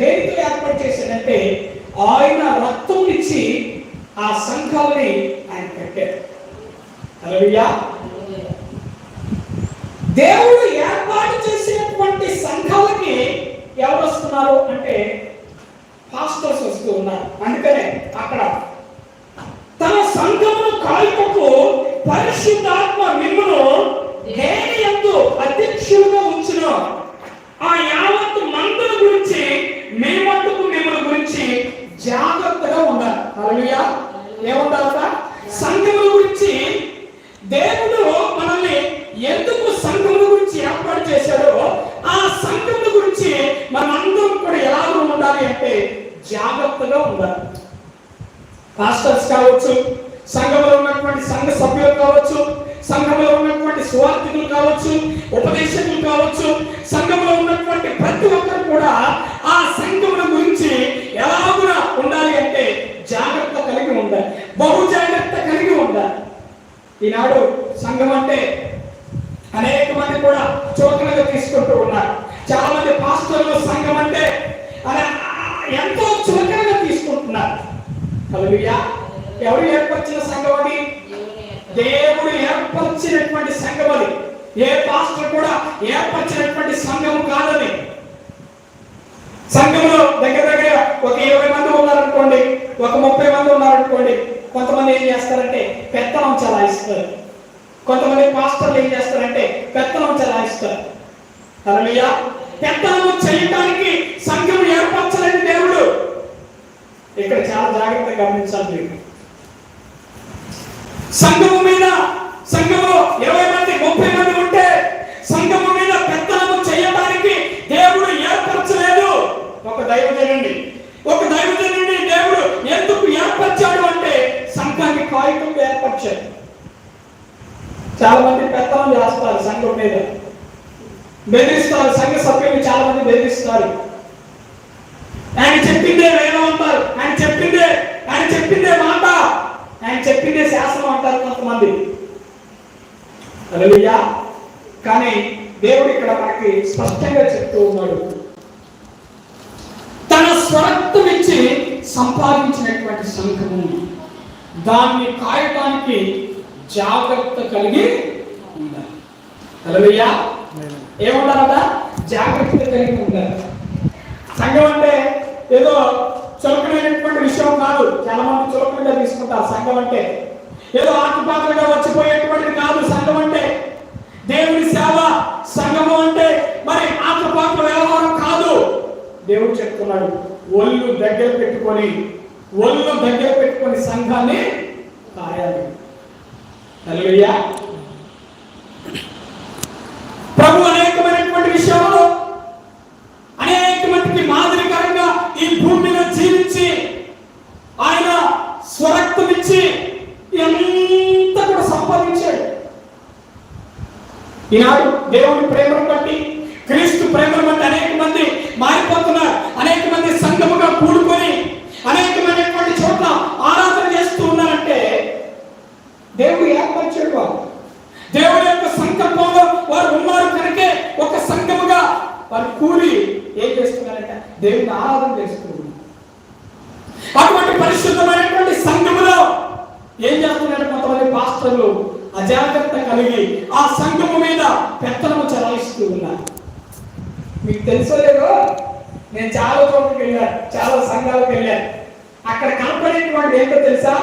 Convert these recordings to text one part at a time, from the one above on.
దేనితో ఏర్పాటు చేశాడంటే ఆయన రక్తం ఇచ్చి ఆ సంఘాలని ఆయన కట్టారు. హల్లెలూయా. దేవుడు ఏర్పాటు చేసినటువంటి సంఘాలకి ఎవరు వస్తున్నారు అంటే పాస్టర్స్ వస్తూ ఉన్నారు. అందుకనే అక్కడ తన సంఘమును కాయుటకు పరిశుద్ధాత్మ మిమ్మను దేని యందు అధ్యక్షులుగా ఉంచును. ఆ యావత్తు మందుల గురించి మీ మట్టుకు మిమ్మల్ని గురించి జాగ్రత్తగా ఉండాలి. హల్లెలూయా. ఏముండాలట సంఘముల గురించి దేవుడు మనల్ని ఎందుకు సంఘముల గురించి ఏర్పాటు చేశాడో ఆ సంఘముల గురించి మనందరం కూడా ఎలా ఉండాలి అంటే జాగ్రత్తగా ఉండాలి. పాస్టర్స్ కావచ్చు సంఘంలో ఉన్నటువంటి సంఘ సభ్యులు కావచ్చు సంఘంలో ఉన్నటువంటి స్వార్థికులు కావచ్చు ఉపదేశకులు కావచ్చు సంఘంలో ఉన్నటువంటి ప్రతి ఒక్కరు కూడా ఆ సంఘముల గురించి ఎలాగున ఉండాలి అంటే జాగ్రత్త కలిగి ఉండాలి. బహు జాగ్రత్త కలిగి ఉండాలి. ఈనాడు సంఘం అంటే అనేక మంది కూడా చులకనగా తీసుకుంటూ ఉన్నారు. చాలా మంది పాస్టర్లు సంఘం అంటే అలా ఎంతో చులకనగా తీసుకుంటున్నారు. కలుగుయా ఎవరు ఏర్పరిచిన సంఘం అది? దేవుడు ఏర్పరిచినటువంటి సంఘం అది. ఏ పాస్టర్ కూడా ఏర్పరిచినటువంటి సంఘం కాదని సంఘంలో దగ్గర దగ్గర ఒక ఇరవై మంది ఉన్నారనుకోండి ఒక ముప్పై మంది ఉన్నారనుకోండి కొంతమంది ఏం చేస్తారంటే పెత్తనం చలాయిస్తారు. కొంతమంది పాస్టర్లు ఏం చేస్తారంటే పెత్తనం చలాయిస్తారు. హల్లెలూయా పెత్తనం చేయడానికి సంఘం ఏర్పరచలేని దేవుడు. ఇక్కడ చాలా జాగ్రత్తగా గమనించాలి మీరు. సంఘము మీద సంఘము ఇరవై మంది ముప్పై మంది దైవజనండి. ఒక దైవజనండి దేవుడు ఎందుకు ఏర్పరిచాడు అంటే సంఘాన్ని కాయటం ఏర్పరిచాడు. చాలా మంది పెత్తనం చేస్తారు సంఘం మీద. బెదిరిస్తారు సంఘ సభ్యులు చాలా మంది బెదిరిస్తారు. ఆయన చెప్పిందే వేదం అంటారు ఆయన చెప్పిందే ఆయన చెప్పిందే మాట ఆయన చెప్పిందే శాసనం అంటారు కొంతమంది. హల్లెలూయా కానీ దేవుడు ఇక్కడ మనకి స్పష్టంగా చెప్తూ ఉన్నాడు. స్వరత్వం ఇచ్చి సంపాదించినటువంటి సంఘము. దాన్ని కాయటానికి జాగ్రత్త కలిగి ఉండాలి. హల్లెలూయా. ఏముండాలట జాగ్రత్త కలిగి ఉండాలి. సంఘం అంటే ఏదో చులకనైనటువంటి విషయం కాదు. చాలా మంది చులకనగా తీసుకుంటారు సంఘం అంటే. ఏదో ఆకుపాత్రగా వచ్చిపోయేటువంటిది కాదు సంఘం అంటే. దేవుని సేవ సంఘము అంటే మరి ఆకుపాత్ర వ్యవహారం కాదు. దేవుడు చెప్తున్నాడు ఒళ్ళు దగ్గర పెట్టుకొని ఒళ్ళు దగ్గర పెట్టుకొని సంఘాన్ని కాయాలి హల్లెలూయా. ప్రభు అనేకమైనటువంటి విషయంలో అనేకమందికి మాదిరికరంగా ఈ భూమి మీద జీవించి ఆయన స్వరక్తం ఇచ్చి ఎంత కూడా సంపాదించాడు. ఈనాడు దేవుని ప్రేమను బట్టి క్రీస్తు ప్రేమ బట్టి అనేక మంది మారిపోతున్నారు. అనేక మంది సంఘముగా కూడుకొని అనేకమైనటువంటి చోట్ల ఆరాధన చేస్తూ ఉన్నారంటే దేవుడు ఏర్పరిచాడు వారు. దేవుడి యొక్క సంకల్పంలో వారు ఉన్నారు కనుకే ఒక సంఘముగా వారు కూలి ఏం చేస్తున్నారంటే దేవుని ఆరాధన చేస్తున్నారు. అటువంటి పరిశుద్ధమైనటువంటి సంఘములో ఏం చేస్తున్నారు కొంతమంది పాస్టర్లు అజాగ్రత్త కలిగి ఆ సంఘము మీద పెత్తనము చలాయిస్తూ ఉన్నారు. మీకు తెలుసో లేదో నేను చాలా చోట్లకి వెళ్ళాను చాలా సంఘాలకు వెళ్ళాను. అక్కడ కనపడేటువంటి ఏంటో తెలుసా?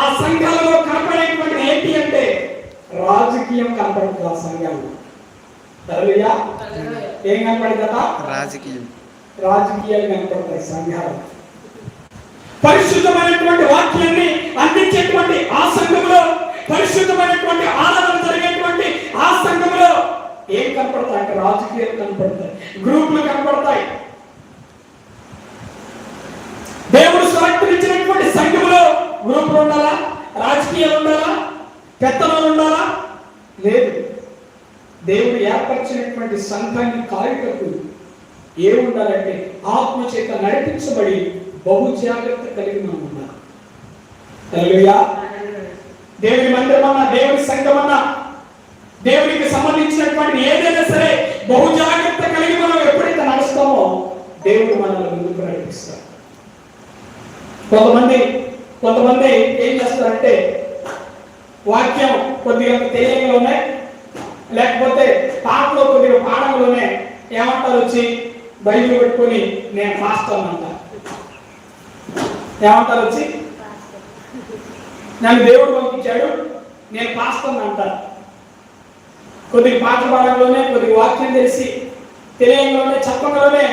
ఆ సంఘాలలో కనపడేటువంటి ఏంటి అంటే రాజకీయం కనపడుతుంది ఆ సంఘాలు. ఏం కనపడిందట రాజకీయం. రాజకీయాలు కనపడతాయి సంఘాలు. పరిశుద్ధమైనటువంటి వాక్యాన్ని అందించేటువంటి ఆ సంఘంలో పరిశుద్ధమైనటువంటి ఆరాధన జరిగేటువంటి ఆ సంఘంలో ఏం కనపడతాయి? అంటే రాజకీయాలు కనపడతాయి. గ్రూపులు కనపడతాయి. దేవుడు స్వార్థించినటువంటి సంఘంలో గ్రూపులు ఉండాలా? రాజకీయాలు ఉండాలా? పెత్తనాలు ఉండాలా? లేదు. దేవుడు ఏర్పరిచినటువంటి సంఘాన్ని కాయుటకు ఏముండాలంటే ఆత్మ చేత నడిపించబడి బహు జాగ్రత్త కలిగి మనం ఉండాలి. దేవుని మందిరమన్నా దేవుని సంఘమన్నా దేవునికి సంబంధించినటువంటి ఏదైనా సరే బహు జాగ్రత్త కలిగి మనం ఎప్పుడైతే నడుస్తామో దేవుడు మనల్ని ముందుకు నడిపిస్తాడు. కొంతమంది కొంతమంది ఏం చేస్తారంటే వాక్యం కొద్దిగా తెలియంలోనే లేకపోతే పాటలో కొద్దిగా పాడంలోనే ఏమంటారు వచ్చి? బైబిల్ పెట్టుకొని నేను పాస్టర్ అంట. ఏమంటారు వచ్చి? నన్ను దేవుడు పంపించాడు నేను పాస్తాను అంటారు కొద్దిగా పాట పాడంలోనే కొద్దిగా వాక్యం తెలిసి తెలియంలోనే చెప్పడంలోనే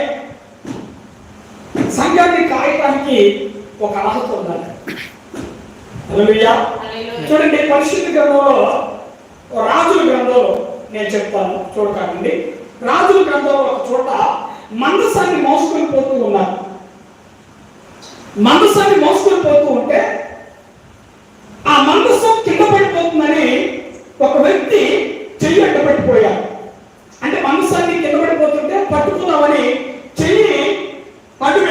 సంఘాన్ని కాయటానికి ఒక అర్హత ఉండాలి. చూడండి పరిశుద్ధ గ్రంథంలో రాజుల గ్రంథంలో నేను చెప్తాను చూడకండి. రాజుల గ్రంథంలో ఒక చోట మందసాన్ని మోసుకొని పోతూ ఉన్నారు. మందసాన్ని మోసుకొని పోతూ ఉంటే ఆ మందసం కింద పడిపోతుందని ఒక వ్యక్తి చెయ్యి అడ్డపట్టిపోయాడు అంటే మందసాన్ని కింద పడిపోతుంటే పట్టుకున్నామని చెయ్యి అడ్డు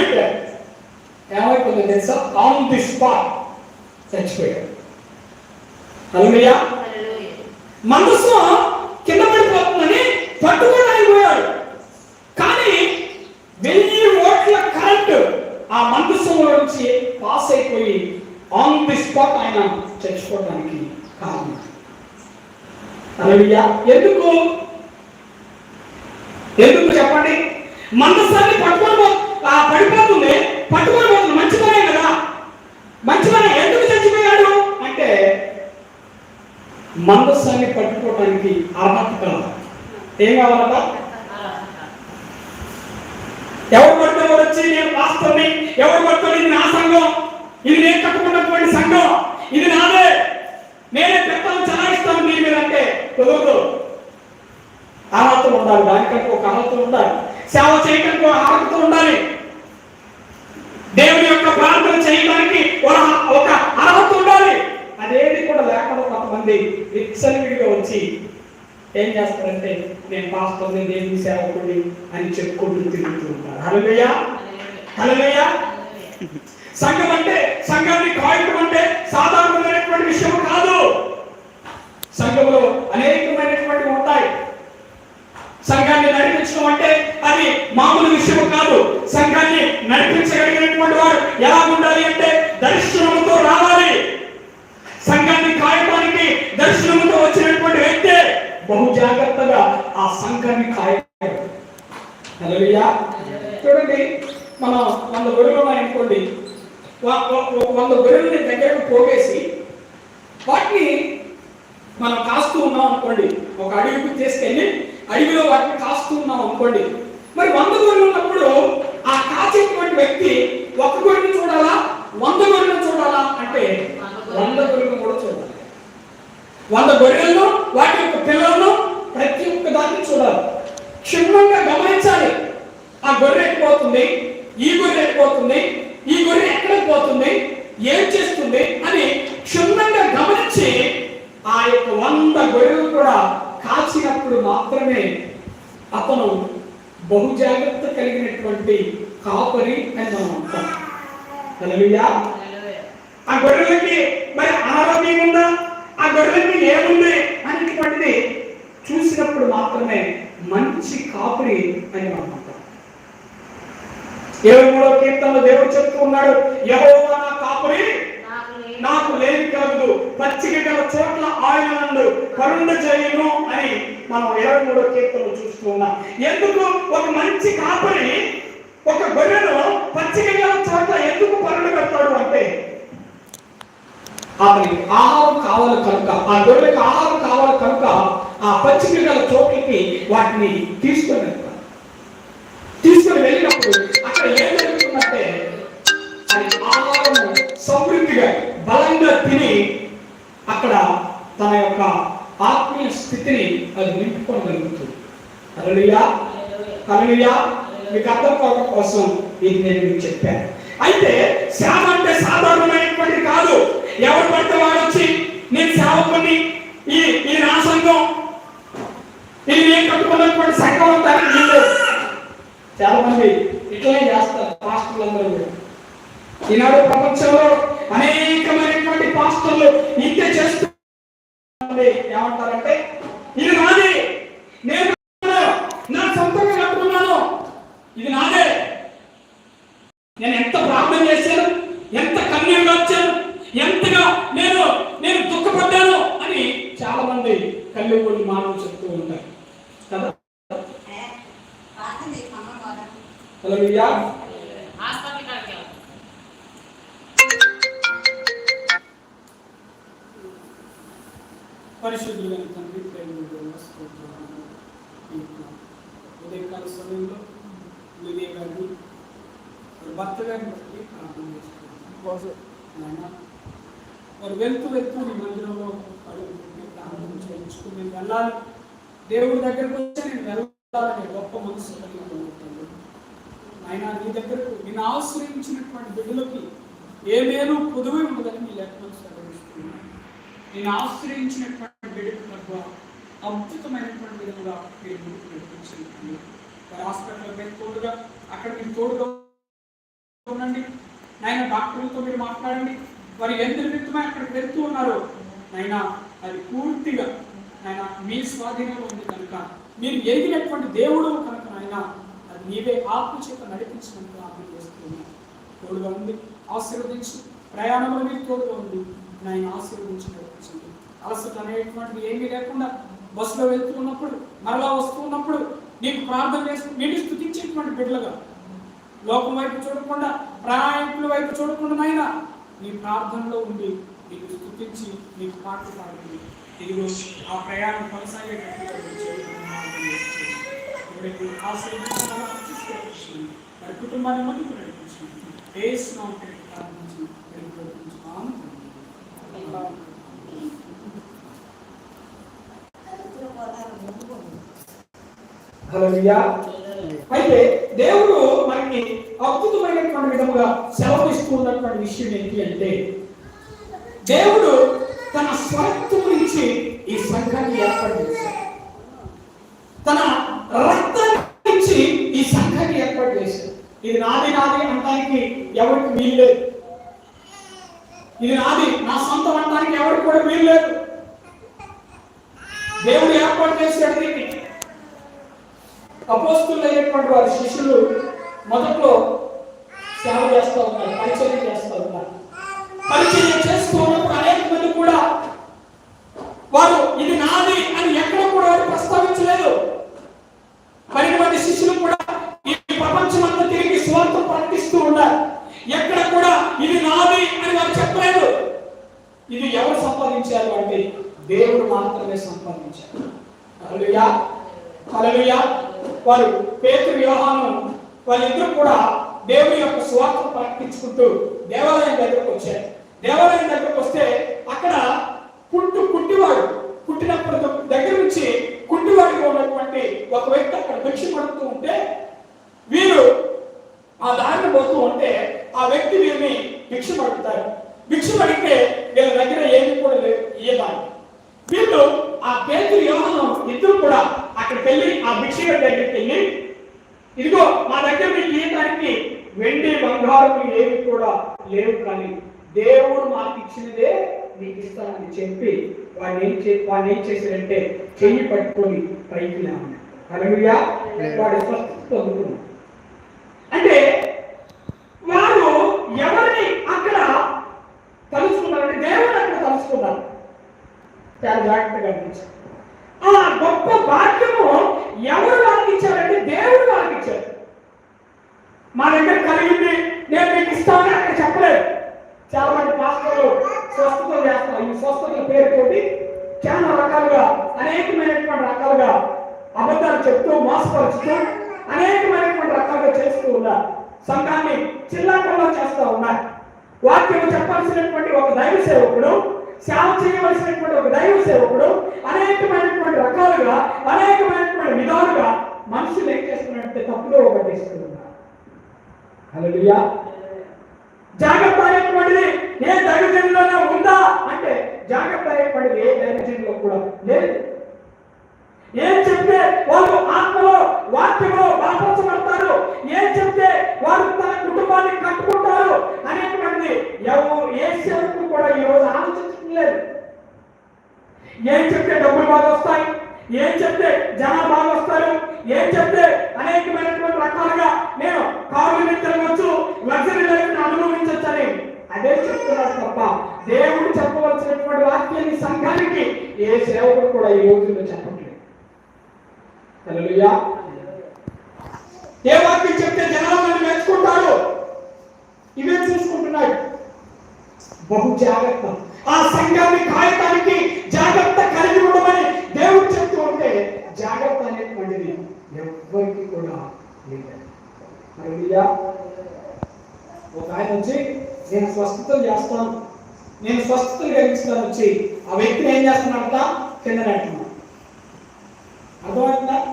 ఏమైపోయిందో తెలుసా? ఆన్ ది స్పాట్ చచ్చిపోయాడు అలమయ్యా మనసు కింద పడిపోతుందని పట్టుకోవడానికి పోయాడు. కానీ వెయ్యి ఓట్ల కరెంట్ ఆ మందసంలో నుంచి పాస్ అయిపోయి ఆన్ ది స్పాట్ ఆయన చచ్చిపోవడానికి కారణం. ఎందుకు? ఎందుకు చెప్పండి? మనసాన్ని పట్టుకొని ఆ పడిపోతుంది. పట్టుకొని పోతుంది. మంచి పనే కదా. మంచి ఎందుకు చచ్చిపోయాడు? అంటే మందస్సాన్ని పట్టుకోవడానికి అర్హత కలదు ఏం కావాలట ఎవరు పడితే వచ్చి నేను పాస్టర్ని? ఎవరు పట్టుకొని ఇది నా సంఘం? ఇది నేను కట్టుకున్నటువంటి సంఘం? ఇది నాదే నేనే పెద్దలు చలాయిస్తాను దీని మీద అంటే కుదరదు. అర్హత ఉండాలి దానికంటే ఒక అర్హత ఉండాలి సేవ చేయడానికి ఒక అర్హత ఉండాలి. దేవుని యొక్క ప్రార్థన చేయడానికి ఒక అర్హత ఉండాలి. అదేది కూడా లేకుండా కొంతమంది విచ్చలవిడిగా వచ్చి ఏం చేస్తారంటే నేను పాస్టర్ని దేవుని సేవకుడిని అని చెప్పుకుంటూ తిరుగుతూ ఉంటారు. హల్లెలూయా. హల్లెలూయా. సంఘం అంటే సంఘాన్ని కాయటం అంటే సాధారణమైనటువంటి విషయం కాదు. సంఘంలో అనేకమైనటువంటి ఉంటాయి. సంఘాన్ని నడిపించడం అంటే అది మామూలు విషయం కాదు. సంఘాన్ని నడిపించగలిగినటువంటి వారు ఎలా ఉండాలి అంటే దర్శనముతో రావాలి. సంఘాన్ని కాయటానికి దర్శనముతో వచ్చినటువంటి వ్యక్తే బహు జాగ్రత్తగా ఆ సంఘాన్ని కాయటాడు చూడండి మనం వంద గొర్రెలు అనుకోండి వంద గొర్రెల్ని దగ్గరకు పోగేసి వాటిని మనం కాస్తూ ఉన్నాం అనుకోండి ఒక అడవికి తీసుకెళ్ళి అడవిలో వాటిని కాస్తూ ఉన్నాం అనుకోండి మరి వంద గొర్రెలు ఉన్నప్పుడు ఆ కాచేటువంటి వ్యక్తి ఒక్క గొర్రెను చూడాలా వంద గొర్రెలను చూడాలా అంటే వంద గొర్రెలు కూడా చూడాలి. వంద గొర్రెలను వాటి యొక్క పిల్లలను ప్రతి ఒక్క దాన్ని చూడాలి. క్షుణ్ణంగా గమనించాలి. ఆ గొర్రె ఎక్కిపోతుంది ఈ గొర్రె ఎక్కిపోతుంది ఈ గొర్రె ఎక్కడికి పోతుంది? ఏం చేస్తుంది? అని క్షుణ్ణంగా గమనించి ఆ యొక్క వంద గొర్రెలు కూడా కాచినప్పుడు మాత్రమే అతను బహు జాగ్రత్త కలిగినటువంటి కాపరి అని మనం అంటాం ఆ గొర్రెలకి మరి అనారోగ్యం ఉందా ఆ గొర్రెలకి ఏముంది అనేటువంటిది చూసినప్పుడు మాత్రమే మంచి కాపురి అని మనం అంటాం ఇరవై మూడో కీర్తనలో దేవుడు చెప్తూ ఉన్నాడు యెహోవా నా కాపురి. నాకు లేని కలదు పచ్చిక గల చోట్ల ఆయన నన్ను కరుణ చేయను అని మనం ఇరవై మూడో కీర్తనలు చూస్తూ ఉన్నాం. ఎందుకు? ఒక మంచి కాపరి ఒక గొర్రెను పచ్చిక గల చోట్ల ఎందుకు పరుణ పెడతాడు అంటే అతనికి ఆహారం కావాలి కనుక ఆ గొర్రెకి ఆహారం కావాలి కనుక ఆ పచ్చిక గల చోట్లకి వాటిని తీసుకొని వెళ్తారు తీసుకొని వెళ్ళినప్పుడు అక్కడ ఏం జరుగుతుందంటే అది ఆహారం సమృద్ధిగా బలంగా తిని అక్కడ తన యొక్క ఆత్మీయ స్థితిని అది నింపుకోగలుగుతుంది హల్లెలూయా. హల్లెలూయా. మీకు అర్థం కావడం కోసం ఇది నేను మీకు చెప్పాను. అయితే సేవ అంటే సాధారణమైనటువంటి కాదు. ఎవరు పడితే వాడు వచ్చి నేను సేవకుని ఈ ఈ నా సంఘం ఇది నేను కట్టుకున్నటువంటి సంఘం అంతా చాలా మంది ఇట్లనే చేస్తారు పాస్టర్లందరూ కూడా. ఈనాడు ప్రపంచంలో ఏమంటారంటే ఇది నాది. నేను. నా సొంతంగా కట్టుకున్నాను. ఇది నాదే. నేను ఎంత ప్రార్థన చేశాను ఎంత కన్నీరు వచ్చాను ఎంతగా నేను నేను దుఃఖపడ్డాను అని చాలా మంది కళ్ళు కొన్ని మాటలు చెప్తూ ఉంటారు. కదా? పరిశుద్ధులైన తండ్రి ఉదయకాల సమయంలో లిలియ గారిని భర్త గారిని బట్టి ప్రార్థన చేసుకుంటున్నాను వారు వెళ్తూ వెళ్తూ నీ మందిరంలో అడుగు పెట్టి ప్రార్థన చేయించుకుని నేను వెళ్ళాలి. దేవుడి దగ్గరకు వచ్చి నేను వెళ్ళాలనే గొప్ప మనసు కలిగి ఉంటాను ఆయన నీ దగ్గరకు నేను ఆశ్రయించినటువంటి బిడ్డలకి ఏమేనూ పొదువై ఉండదని మీ లెక్కలు సెలవిస్తున్నాను నేను ఆశ్రయించినటువంటి బిడ్డకు అద్భుతమైనటువంటి విధంగా మీరు ముందుకు నడిపించింది వారి హాస్పిటల్ మీరు తోడుగా అక్కడ మీరు తోడుగా ఉండండి. నాయన డాక్టర్లతో మీరు మాట్లాడండి. వారి ఎంత నిమిత్తమై అక్కడికి వెళ్తూ ఉన్నారు. నాయన అది పూర్తిగా నాయన మీ స్వాధీనంలో ఉంది కనుక మీరు ఎదిగినటువంటి దేవుడు కనుక నాయన అది నీవే ఆత్మ చేత నడిపించినట్టు ఆత్మ చేస్తున్నాను తోడుగా ఉంది ఆశీర్వదించి ప్రయాణంలో మీరు తోడుగా ఉంది నాయన ఆశీర్వదించి అలసట అనేటువంటిది ఏమీ లేకుండా బస్సులో వెళ్తూ ఉన్నప్పుడు మరలా వస్తూ ఉన్నప్పుడు నీకు ప్రార్థన చేస్తూ నేను స్థుతించేటువంటి బిడ్డలుగా. లోకం వైపు చూడకుండా ప్రయాణికుల వైపు చూడకుండా నాయన నీ ప్రార్థనలో ఉండి నీకు స్థుతించి నీకు పాటలు పాడుతుంది ఇదిగో ఆ ప్రయాణం కొనసాగేటట్టుగా మీరు కుటుంబాన్ని ముందుకు నడిపించండి. ఏ స్నామం అయితే దేవుడు మనకి అద్భుతమైనటువంటి విధముగా సెలవు ఉన్నటువంటి విషయం ఏంటి అంటే దేవుడు తన స్వరత్వం గురించి ఈ సంఘాన్ని ఏర్పాటు చేశాడు. తన రక్తం ఇచ్చి ఈ సంఘాన్ని ఏర్పాటు చేశాడు. ఇది నాది నాది అనడానికి ఎవరికి వీలు లేదు. ఇది నాది నా సొంతం అనడానికి ఎవరికి కూడా వీలు లేదు దేవుడు ఏర్పాటు చేశాడు దీన్ని అపోస్తులు అయినటువంటి వారి శిష్యులు మొదట్లో సేవ చేస్తూ ఉన్నారు పరిచయం చేస్తూ ఉన్నారు. పరిచయం చేస్తూ ఉన్నప్పుడు అనేక మంది కూడా వారు ఇది నాది అని ఎక్కడ కూడా వారు ప్రస్తావించలేదు. మాత్రమే సంపాదించారు అలలుయా హల్లెలూయా. వారు పేతురు యోహాను వాళ్ళిద్దరూ కూడా దేవుని యొక్క స్వార్థం ప్రకటించుకుంటూ దేవాలయం దగ్గరకు వచ్చారు. దేవాలయం దగ్గరకు వస్తే అక్కడ పుట్టు పుట్టివాడు పుట్టినప్పుడు దగ్గర నుంచి కుంటివాడిగా ఉన్నటువంటి ఒక వ్యక్తి అక్కడ భిక్ష పడుతూ ఉంటే వీరు ఆ దారిని పోతూ ఉంటే ఆ వ్యక్తి వీరిని భిక్ష పడుతారు. భిక్ష పడితే వీళ్ళ దగ్గర ఏమి కూడా లేదు ఇయ్యడానికి వీళ్ళు ఆ పేతురు యోహనం ఇద్దరు కూడా అక్కడికి వెళ్ళి ఆ భిక్షగడి దగ్గరికి వెళ్ళి ఇదిగో మా దగ్గర మీకు ఇయ్యడానికి వెండి బంగారం ఏమి కూడా లేవు కానీ దేవుడు మాకు ఇచ్చినదే మీకు ఇస్తానని చెప్పి వాడిని ఏం చే వాడిని ఏం చేశాడంటే చెయ్యి పట్టుకొని పైకి వాడు స్వస్థత పొందుకున్నాడు. అంటే వారు ఎవరిని అక్కడ తలుచుకున్నారంటే దేవుడు అక్కడ తలుచుకున్నారు చాలా జాగ్రత్తగా గమనించారు ఆ గొప్ప భాగ్యము ఎవరు వాళ్ళకి ఇచ్చారంటే దేవుడు వాళ్ళకి ఇచ్చారు మా దగ్గర కలిగింది నేను మీకు ఇస్తానని అక్కడ చెప్పలేదు. చాలా మంది పాస్టర్లు స్వస్థత చేస్తారు ఈ స్వస్థతల పేరుతోటి చాలా రకాలుగా అనేకమైనటువంటి రకాలుగా అబద్ధాలు చెప్తూ మోసపరుచుతూ అనేకమైనటువంటి రకాలుగా చేస్తూ ఉన్నారు. సంఘాన్ని చిల్లాటంలో చేస్తూ ఉన్నారు. వాక్యం చెప్పాల్సినటువంటి ఒక దైవ సేవకుడు సేవ చేయవలసినటువంటి ఒక దైవ సేవకుడు అనేకమైనటువంటి రకాలుగా అనేకమైనటువంటి విధాలుగా మనుషులు ఏం చేస్తున్నట్టే తప్పులో పట్టిస్తున్నారు హల్లెలూయా. జాగ్రత్త అనేటువంటిది ఏ దైవజనులోనే ఉందా? అంటే జాగ్రత్త అనేటువంటిది ఏ దైవజనులో కూడా లేదు. ఏం చెప్తే వాళ్ళు ఆత్మలో వాక్యంలో బలపరచబడతారు? ఏం చెప్తే వారు తన కుటుంబాన్ని కట్టుకుంటారు అనేటువంటిది ఎవరు ఏ సేవకు కూడా ఈరోజు ఆలోచించలేదు లేదు. ఏం చెప్తే డబ్బులు బాగా వస్తాయి? ఏం చెప్తే జనాలు బాగా వస్తారు? ఏం చెప్తే అనేకమైనటువంటి రకాలుగా నేను కారు తిరగచ్చు లగ్జరీ దేవుడు చెప్తున్నాడు తప్ప దేవుడు చెప్పవలసినటువంటి వాక్యాన్ని సంఘానికి ఏ సేవకుడు కూడా ఈ రోజుల్లో చెప్పట్లేదు. ఏ వాక్యం చెప్తే జనాలు నన్ను మెచ్చుకుంటాడు ఇవే చూసుకుంటున్నాడు బహు జాగ్రత్త. ఆ సంఘాన్ని కాయటానికి జాగ్రత్త కలిగి ఉండమని దేవుడు చెప్తూ ఉంటే జాగ్రత్త అనేటువంటిది ఎవ్వరికి కూడా లేదు. ఒక ఆయన వచ్చి నేను స్వస్థతలు చేస్తాను. నేను స్వస్థతలు కలిగిస్తాను వచ్చి ఆ వ్యక్తిని ఏం చేస్తున్నాడంట? కింద నెట్టున్నాడు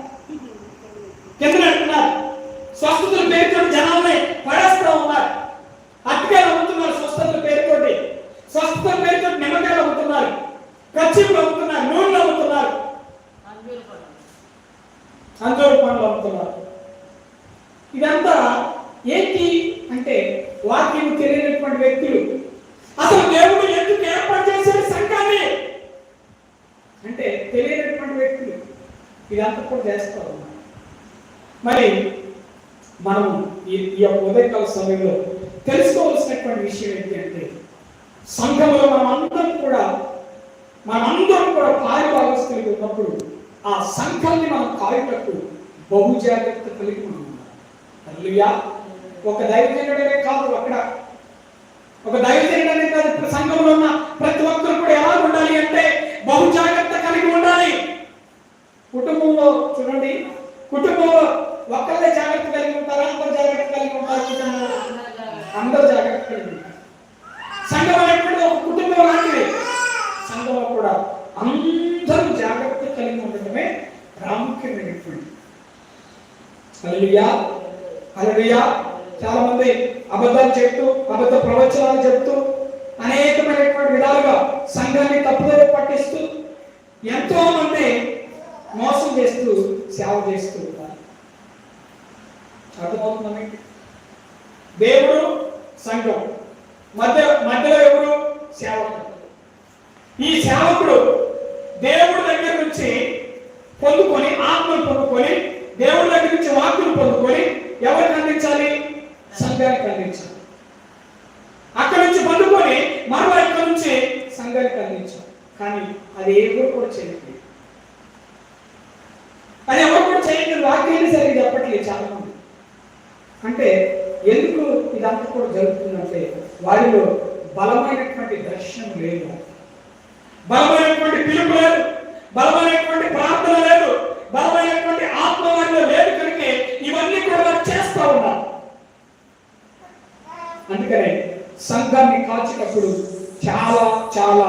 సంఘాన్ని బహు జాగ్రత్త కలిగి మనం ఒక దైవజనుడనే కాదు అక్కడ. ఒక దైవజనుడనే కాదు సంఘంలో ఉన్న ప్రతి ఒక్కరు కూడా ఎలా ఉండాలి అంటే బహు జాగ్రత్త కలిగి ఉండాలి. కుటుంబంలో చూడండి. కుటుంబంలో ఒక్కళ్ళే జాగ్రత్త కలిగి ఉంటారా? అందరు జాగ్రత్త కలిగి ఉంటారు? కుటుంబంలో అందరూ జాగ్రత్త. అందరూ జాగ్రత్త కలిగి ఉంటారు. సంఘం అనేటువంటి ఒక కుటుంబం లాంటిది. సంఘంలో కూడా అందరూ జాగ్రత్త కలిగి ఉండటమే ప్రాముఖ్యమైనటువంటి. అలలుయా అలలుయా చాలా మంది అబద్ధాలు చెప్తూ అబద్ధ ప్రవచనాలు చెప్తూ అనేకమైనటువంటి విధాలుగా సంఘాన్ని తప్పుదోవ పట్టిస్తూ ఎంతో మంది మోసం చేస్తూ సేవ చేస్తూ ఉంటారు. దేవుడు సంఘం. మధ్య మధ్యలో ఎవరు? సేవకుడు ఈ సేవకుడు దేవుడి దగ్గర నుంచి పొందుకొని ఆత్మను పొందుకొని దేవుడి దగ్గర నుంచి వాక్కును పొందుకొని ఎవరికి అందించాలి? సంఘానికి అందించాలి. అక్కడి నుంచి పొందుకొని మరో ఇక్కడ నుంచి సంఘానికి అందించాలి. కానీ అది ఎవరు కూడా చేయట్లేదు. అది ఎవరు కూడా చేయట్లేదు. వాక్యాన్ని సరిగ్గా చెప్పట్లేదు చాలా మంది అంటే ఎందుకు ఇదంతా కూడా జరుగుతుందంటే వారిలో బలమైనటువంటి దర్శనం లేదు. బలమైనటువంటి పిలుపు లేదు బలమైనటువంటి ప్రార్థన లేదు. బలమైనటువంటి ఆత్మ వారిలో లేదు కనుక ఇవన్నీ కూడా వారు చేస్తా ఉన్నారు అందుకనే సంఘాన్ని కాల్చేటప్పుడు చాలా చాలా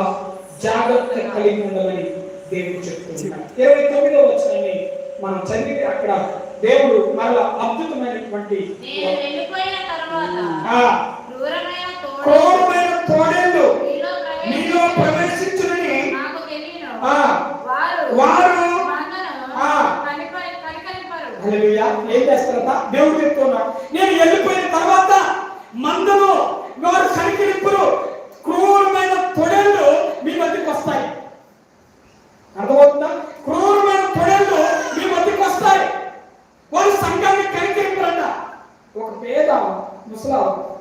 జాగ్రత్త కలిగి ఉండమని దేవుడు చెప్తున్నాడు. ఇరవై తొమ్మిదో వచ్చినని మనం చదివితే అక్కడ దేవుడు మరలా అద్భుతమైనటువంటి క్రూరమైన తోడేలు క్రూరమైన తోడేళ్ళు మీలో మీలో ప్రవేశించి ప్రవేశించునని నాకు తెలియను ఆ, వారు వారు మందను ఆ. కనిప- కనికరింపరు. ఏం చేస్తున్నా దేవుడు చెప్తున్నా నేను వెళ్ళిపోయిన తర్వాత మందము వారు కనికరింపులు క్రూరమైన తొడళ్ళు మీ మధ్యకి వస్తాయి. అర్థమవుతుందా? క్రూరమైన తొడళ్ళు మీ మధ్యకి వస్తాయి. వారు సంఘాన్ని కనికరింపులంట. ఒక పేద ముసలాం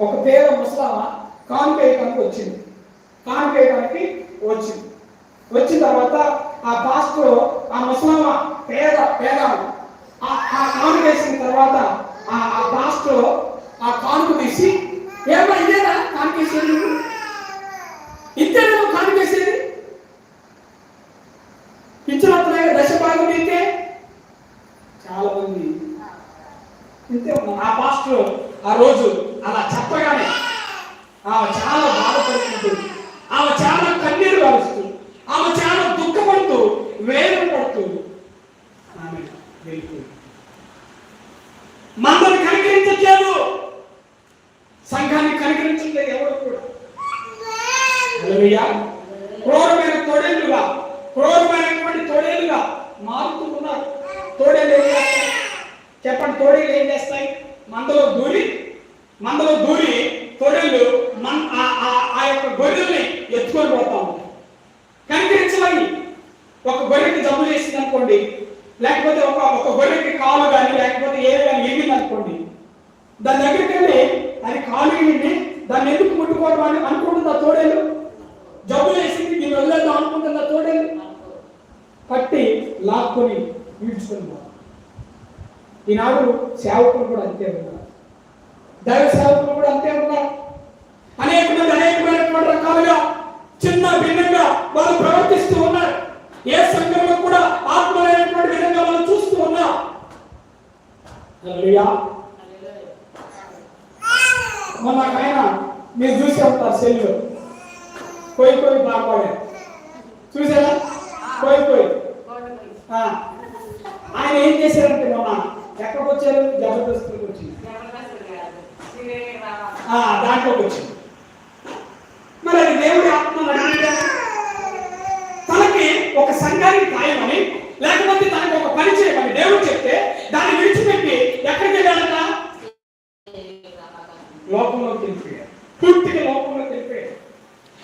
ఒక పేద ముసలామ కానుకేయటానికి వచ్చింది. కానుకేయటానికి వచ్చింది. వచ్చిన తర్వాత ఆ పాస్టర్ ఆ ముసలమ్మ పేద పేద ఆ ఆ కానుక వేసిన తర్వాత ఆ ఆ పాస్టర్ ఆ కానుక తీసి ఏమో ఇదేనా కానుక వేసేది నువ్వు? ఇంతేనా నువ్వు కానుక వేసేది? దశ భాగం అయితే చాలా మంది. ఇంతే ఆ పాస్టర్ ఆ రోజు అలా చెప్పగానే ఆమె చాలా బాధపడుతుంది. ఆమె చాలా కన్నీరు కారుస్తూ ఆమె చాలా వేలు పడుతుంది ఆమె వెళ్ళిపోయింది మమ్మల్ని కనికరించలేదు సంఘాన్ని కనికరించలేదు ఎవరు కూడా. క్రోరమైన క్రూరమైన తోడేళ్ళుగా క్రూరమైనటువంటి తోడేళ్ళుగా మారుతూ ఉన్నారు తోడేలు ఏం చేస్తాయి? చెప్పండి తోడేలు ఏం చేస్తాయి? మందలో దూరి మందలో దూరి తోడేళ్ళు మన ఆ- ఆ- యొక్క గొర్రెల్ని ఎత్తుకొని పోతా ఉంటాయి కనికరించమని ఒక గొర్రెకి జబ్బు చేసింది అనుకోండి లేకపోతే ఒక ఒక గొర్రెకి కాలు కానీ లేకపోతే ఏ కానీ ఏమింది అనుకోండి దాని దగ్గరికి వెళ్ళి అది ఖాళీని దాన్ని ఎందుకు ముట్టుకోవడం అని అనుకుంటుందా తోడేలు జబ్బు వేసింది నేను వదిలేద్దాం అనుకుంటుందా తోడేలు పట్టి లాక్కొని ఈడ్చుకొని ఈనాడు సేవకులు కూడా అంతే ఉన్నారు. దైవ సేవకులు కూడా అంతే ఉన్నారు. అనేక మంది అనేకమైనటువంటి రకాలుగా చిన్న భిన్నంగా వాళ్ళు ప్రవర్తిస్తారు ఏ సంఘంలో కూడా ఆత్మలైనటువంటి విధంగా మనం చూస్తూ ఉన్నారు మొన్న ఆయన మీరు చూసే ఉంటారు సెల్లు. కోయి కోయి బాగా చూసారా? కోయి కోయి ఆయన ఏం చేశారంటే మొన్న ఎక్కడికి వచ్చారు? జబర్దస్త్కి వచ్చింది. దాంట్లోకి వచ్చింది. మరి అది దేవుడి ఆత్మ తనకి ఒక సంఘానికి కాయమని లేకపోతే దానికి ఒక పని చేయమని దేవుడు చెప్తే దాన్ని విడిచిపెట్టి ఎక్కడికి వెళ్ళాలట లోకంలోకి వెళ్ళిపోయాడు పూర్తిగా లోకంలోకి వెళ్ళిపోయాడు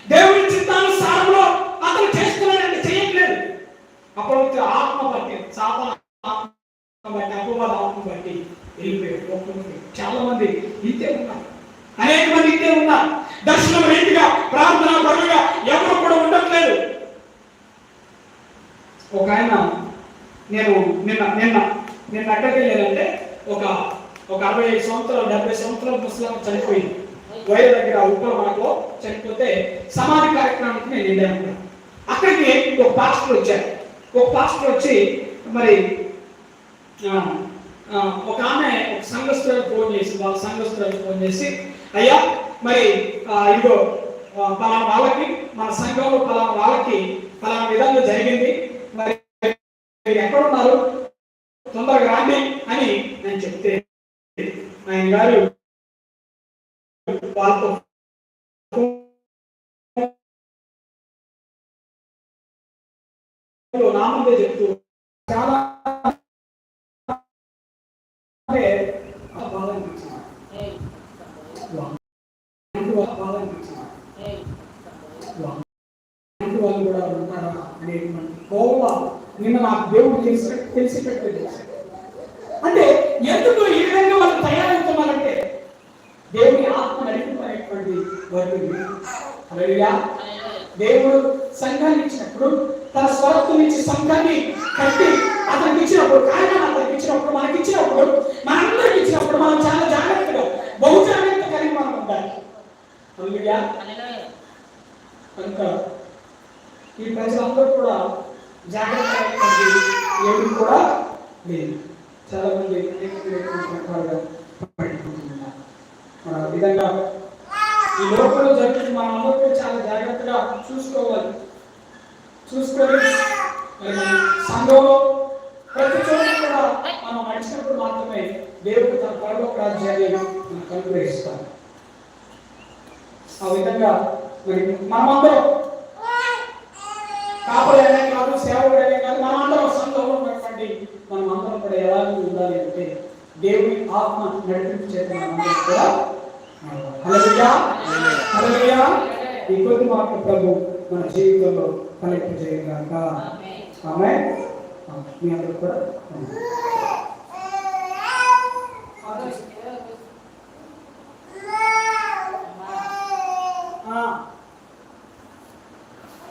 దేవుడి చిత్తానుసారంలో అతను చేస్తున్నాడంటే చేయట్లేదు అప్పుడు వచ్చే ఆత్మ బట్టి సాధన ఆత్మ బట్టి అపవాద ఆత్మ బట్టి వెళ్ళిపోయాడు లోకంలోకి చాలా మంది ఇంతే ఉన్నారు అనేక మంది ఇంతే ఉన్నారు దర్శనం రీతిగా ప్రార్థన పరులుగా ఎవరు కూడా ఉండట్లేదు ఒక ఆయన నేను నిన్న నిన్న నిన్న ఎక్కడికి వెళ్ళానంటే ఒక ఒక అరవై ఐదు సంవత్సరాలు డెబ్బై సంవత్సరాల ముసలాం చనిపోయింది వైర దగ్గర ఉప్పల మాటలో చనిపోతే సమాధి కార్యక్రమానికి నేను వెళ్ళాను అక్కడికి ఒక పాస్టర్ వచ్చారు. ఒక పాస్టర్ వచ్చి మరి ఆ, ఒక ఆమె ఒక సంఘస్థులకు ఫోన్ చేసి వాళ్ళ సంఘస్థులకు ఫోన్ చేసి అయ్యా మరి ఇదిగో పలానా వాళ్ళకి మన సంఘంలో పలానా వాళ్ళకి పలానా విధంగా జరిగింది. మరి మీరు ఎక్కడున్నారు? తొందరగా రాండి అని నేను చెప్తే ఆయన గారు వాళ్ళతో నామందే చెప్తూ చాలా అంటే బాధ వాళ్ళు కూడా ఉంటారా అనే కోవ నిన్న నాకు దేవుడు తెలిసి తెలిసి పెట్టలేదు అంటే ఎందుకు ఈ విధంగా వాళ్ళు తయారవుతున్నారంటే దేవుని ఆత్మ నడిపినటువంటి వారికి దేవుడు సంఘాన్ని ఇచ్చినప్పుడు తన స్వరత్వం నుంచి సంఘాన్ని కట్టి అతనికి ఇచ్చినప్పుడు కార్యాన్ని అతనికి ఇచ్చినప్పుడు మనకి ఇచ్చినప్పుడు మనందరికి ఇచ్చినప్పుడు మనం చాలా జాగ్రత్తగా బహు జాగ్రత్త కలిగి మనం ఉండాలి. కనుక ఈ ప్రజలందరూ కూడా జాగ్రత్త ఏమి కూడా లేదు. చాలా మంది విధంగా ఈ లోకంలో జరుగుతుంది మనం అందరూ చాలా జాగ్రత్తగా చూసుకోవాలి. చూసుకొని మరి మన సంఘంలో ప్రతి చోట కూడా మనం నడిచినప్పుడు మాత్రమే దేవుడు తన పరలోక రాజ్యాన్ని మనకు అనుగ్రహిస్తాడు ఆ విధంగా మరి మనమందరం కాపలేనే కాదు సేవకుడనే కాదు మనమందరం సంఘంలో ఉన్నటువంటి మనం అందరం కూడా ఎలా ఉండాలి అంటే దేవుని ఆత్మ నడిపింపు చేత మనందరం కూడా హల్లెలూయా. హల్లెలూయా. ఈ కొద్ది మాట ప్రభు మన జీవితంలో కలెక్ట్ చేయగాక ఆమె మీ అందరూ కూడా